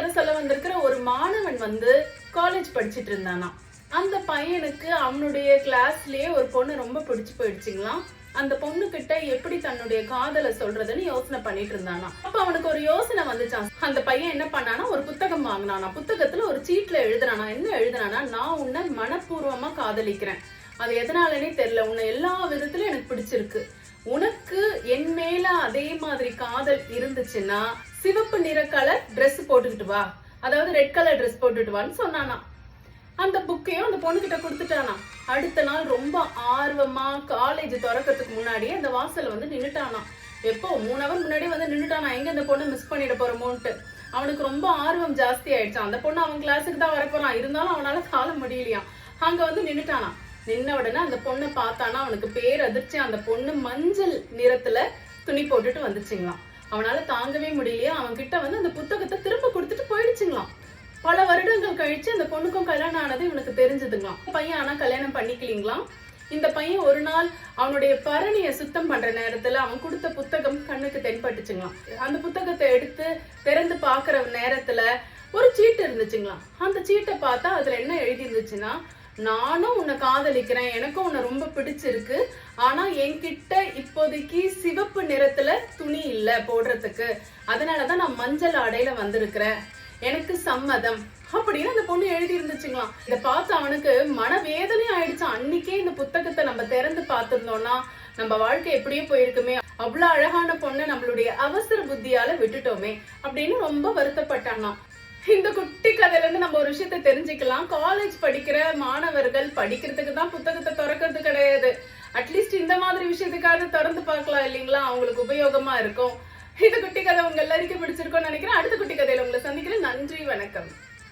கதை சொல்ல வந்திருக்கிற ஒரு மாணவன் வந்து காலேஜ் படிச்சிட்டு இருந்தானா. அந்த பையனுக்கு அவனுடைய கிளாஸ்லயே ஒரு பொண்ணு ரொம்ப பிடிச்சு போயிடுச்சுங்களாம் அந்த பொண்ணு கிட்ட எப்படி தன்னுடைய காதலை சொல்றதுன்னு யோசனை பண்ணிட்டு இருந்தானா. அப்ப அவனுக்கு ஒரு யோசனை வந்துச்சான் அந்த பையன் என்ன பண்ணானா ஒரு புத்தகம் வாங்கினானா. புத்தகத்துல ஒரு சீட்ல எழுதுறானா. என்ன எழுதுனானா நான் உன்னை மனப்பூர்வமா காதலிக்கிறேன். அது எதனாலனே தெரியல. உன்னை எல்லா விதத்திலும் எனக்கு பிடிச்சிருக்கு. உனக்கு என் மேல அதே மாதிரி காதல் இருந்துச்சுன்னா சிவப்பு நிற கலர் ட்ரெஸ் போட்டுக்கிட்டு வா. அதாவது ரெட் கலர் ட்ரெஸ் போட்டுட்டு வான்னு சொன்னானா. அந்த புக்கையும் அந்த பொண்ணுகிட்ட கொடுத்துட்டானா. அடுத்த நாள் ரொம்ப ஆர்வமா காலேஜ் திறக்கிறதுக்கு முன்னாடியே அந்த வாசல்ல வந்து நின்றுட்டானா எப்போ? மூணு ஹவர் முன்னாடி வந்து நின்றுட்டானா எங்க இந்த பொண்ணு மிஸ் பண்ணிட போறோமோன்ட்டு. அவனுக்கு ரொம்ப ஆர்வம் ஜாஸ்தி ஆயிடுச்சான் அந்த பொண்ணு அவன் கிளாஸுக்கு தான் வரப்போறான். இருந்தாலும் அவனால கால முடியலையாம். அங்க வந்து நின்றுட்டானா நின்ன உடனே அந்த பொண்ணை பார்த்தானா. அவனுக்கு பேர் அதிர்ச்சி. அந்த பொண்ணு மஞ்சள் நிறத்துல துணி போட்டுட்டு வந்துச்சுங்களாம். அவனால தாங்கவே முடியலையா. அவன் கிட்ட வந்து அந்த புத்தகத்தை திரும்ப கொடுத்துட்டு போயிடுச்சுங்களாம். பல வருடங்கள் கழிச்சு அந்த பொண்ணுக்கும் கல்யாணம் ஆனது இவனுக்கு தெரிஞ்சதுங்களாம். பையன் ஆனா கல்யாணம் பண்ணிக்கலீங்களாம்? இந்த பையன் ஒரு நாள் அவனுடைய பரணிய சுத்தம் பண்ற நேரத்துல அவன் கொடுத்த புத்தகம் கண்ணுக்கு தென்பட்டுச்சுங்களாம். அந்த புத்தகத்தை எடுத்து திறந்து பாக்குற நேரத்துல ஒரு சீட்டு இருந்துச்சுங்களாம். அந்த சீட்டை பார்த்தா அதுல என்ன எழுதி இருந்துச்சுன்னா நானும் உன்னை காதலிக்கிறேன். எனக்கும் உன்னை ரொம்ப பிடிச்சிருக்கு. ஆனா என்கிட்ட இப்போதைக்கு சிவப்பு நிறத்துல துணி இல்ல போடுறதுக்கு. அதனாலதான் நான் மஞ்சள் ஆடையில வந்திருக்கிறேன். எனக்கு சம்மதம். அப்படின்னு அந்த பொண்ணு எழுதி இருந்துச்சுங்களாம் இத பார்த்து அவனுக்கு மனவேதனையும் ஆயிடுச்சு. அன்னைக்கே இந்த புத்தகத்தை நம்ம திறந்து பார்த்துருந்தோம்னா நம்ம வாழ்க்கை எப்படியோ போயிருக்குமே. அவ்வளவு அழகான பொண்ணை நம்மளுடைய அவசர புத்தியால விட்டுட்டோமே அப்படின்னு ரொம்ப வருத்தப்பட்டானா இந்த குட்டி கதையில இருந்து விஷயத்தை தெரிஞ்சுக்கலாம். காலேஜ் படிக்கிற மாணவர்கள் படிக்கிறதுக்கு தான் புத்தகத்தை திறக்கிறது கிடையாது. அட்லீஸ்ட் இந்த மாதிரி விஷயத்துக்காக திறந்து பார்க்கலாம் இல்லைங்களா? அவங்களுக்கு உபயோகமா இருக்கும். இந்த குட்டி கதை உங்க எல்லாருக்கும் பிடிச்சிருக்கோம்னு நினைக்கிறேன். அடுத்த குட்டி கதையில உங்களை சந்திக்கிறேன். நன்றி வணக்கம்.